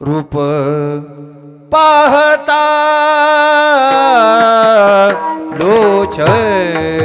रूप पाहता लोचनी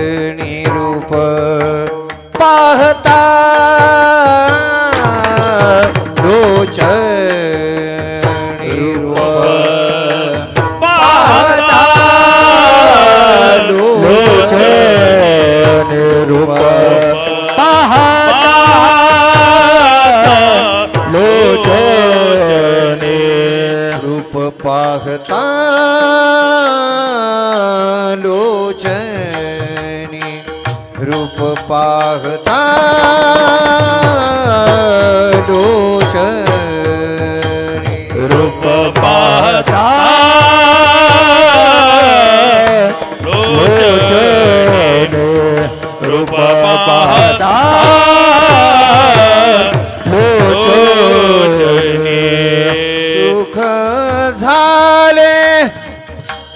झाले.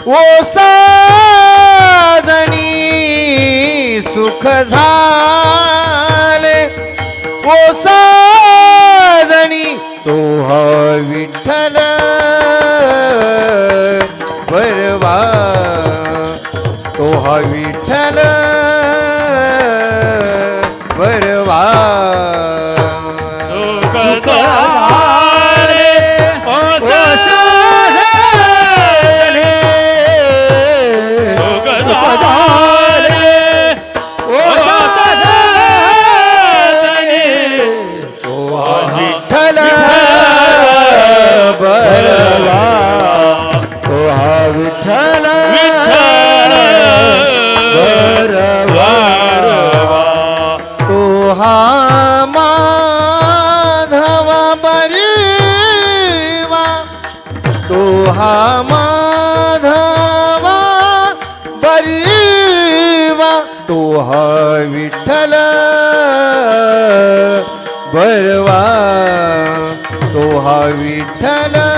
ओ साजणी सुख झाले. ओ साजणी तो हा विठ्ठल परवा तो हा विठ्ठल विठ्ठल बरवा तो हा विठ्ठल बरवा. तो हा माधव बरीवा तो हा माधवा बरीवा तो हा विठ्ठल बरवा तो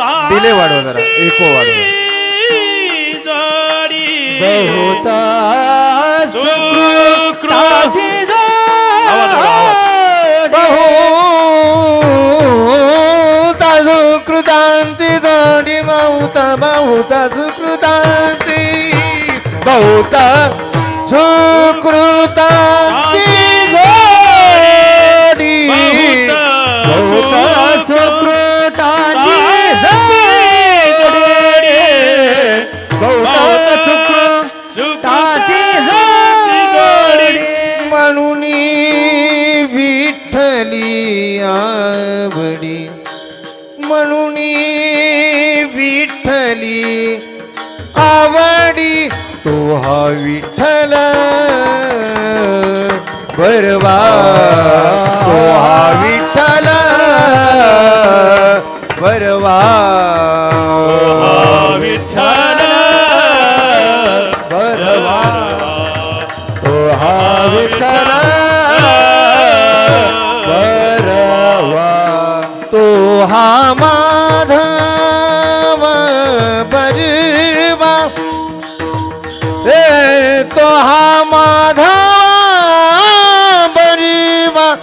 डिले वाढवा जरा इको वाढवा. बहुत सुकृताची बहुता सुकृतांची जोडी बहुता बहुता सुकृतांची. बहुता सुकृतांची विठ्ठली आवडी म्हणून विठ्ठली आवडी तो हा विठ्ठल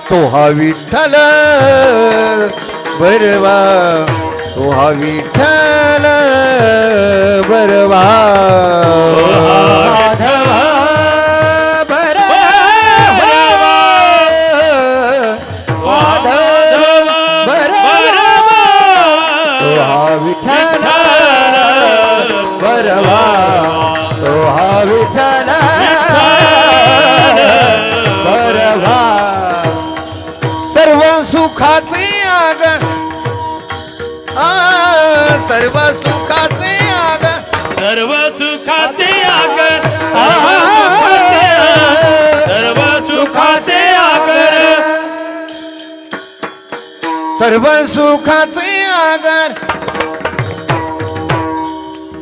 तो हा विठ्ठल बरवा. तो हा विठ्ठल बरवा. माधव हा विठ्ठल सर्व सुखाचे आगर सर्व सुखाचे आगर सर्व सुखाचे आगर सर्व सुखाचे आगर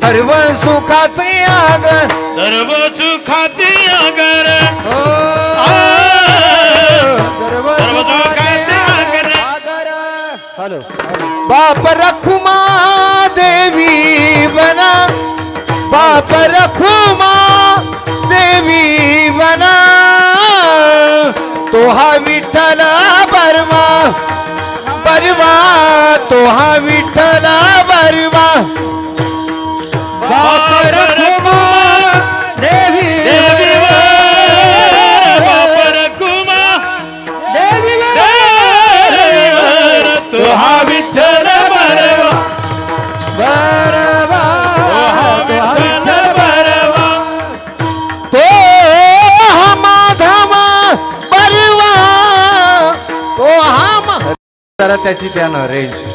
सर्व सुखाचे आगर सर्व सुखाचे आगर सर्व খুব जरा त्याची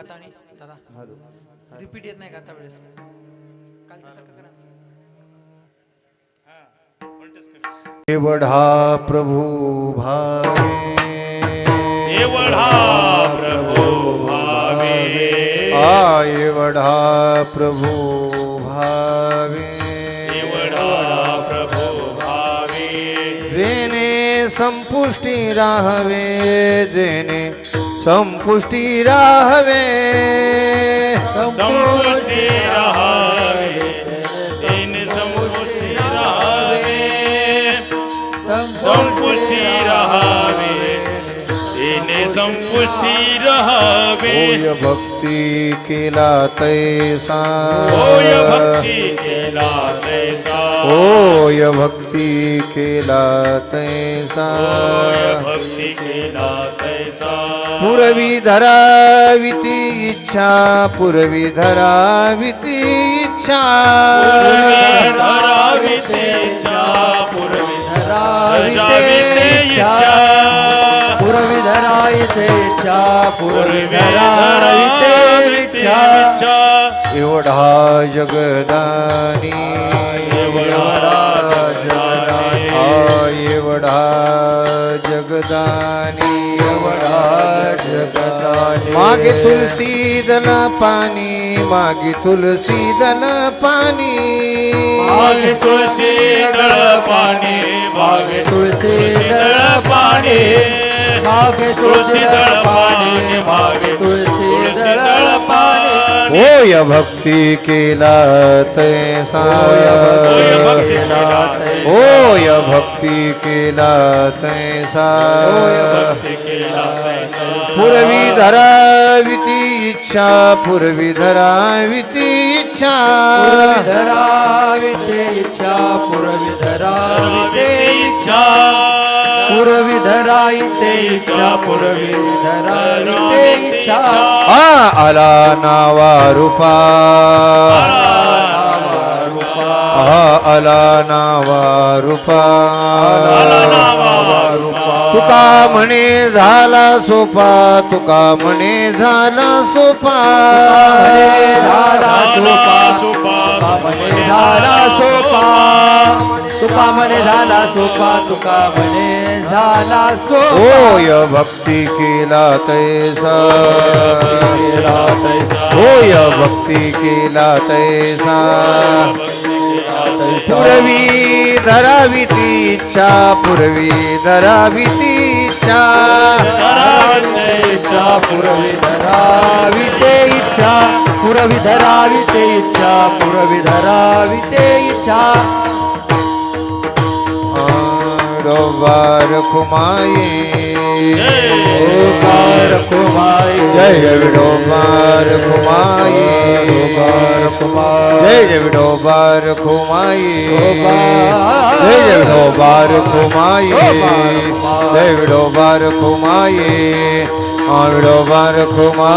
गाता आणि दादा रिपीट येत नाही गाता वेळेस? कालच्या सारखं करा. एवढा प्रभू भावे. एवढा प्रभू भावे. आ एवढा प्रभू भावे. संपुष्टी राहावे जेने संपुष्टी राहावे. संपुष्टी राहावे संपुष्टी राहावे. होय भक्ती केला तैसा. होय भक्ती केला तैसा. होय भक्ती केला तैसा भक्ती केला तैसा पुरवी धराविती इच्छा पुरवी धराविती इच्छा। धरावी तेच्या पूर्वी धरावी धरावी तेच्या तेच्या पुरवी धराई तेच्या पुरवी पूर्वी धराई धरावी तेच्या तेच्या एवढा जगदानी एवढा जगदानी. मागे तुलसी दल पाणी मागे तुलसी दल पाणी. मागे तुळशी दळ पाणी मागे तुळशी दळ पाणी. मागे तुळशी दळ पाणी मागे पाणी होय भक्ती केला तैसा होय भक्ती केला तैसा. पुरवी धराविती इच्छा पुरवी धराविती इच्छा। पुरवी धरावी ते इच्छा। पुरवी धरावी ते इच्छा पुरवी धराई ते इच्छा। पुरवी धरावी ते इच्छा आला नावा रूपा। हा आला नावा रूपा। आला नावा रूपा तुका म्हणे झाला सोपा तुका म्हणे झाला सोपा झाला सोपा सुपा म्हणे झाला सोपा तुका म्हणे झाला सोपा तुका म्हणे झाला सोपा होय भक्ती केला तैसा. केला तैसा. होय भक्ती केला तैसा. पुरवी धरावी ती इच्छा पुरवी धरावी ती इच्छा. पुरवी धरावी ते इच्छा पुरवी धरावी ते इच्छा पुरवी धरावी ते इच्छा. डोबार खुमाये ओकार कुमाई जय विडोबार खुमाये ओकार कुमाई जय जय विडोबार खुमाये जय जय विडोबार खुमाये जय विडोबार खुमाई. हा विडोबार खुमा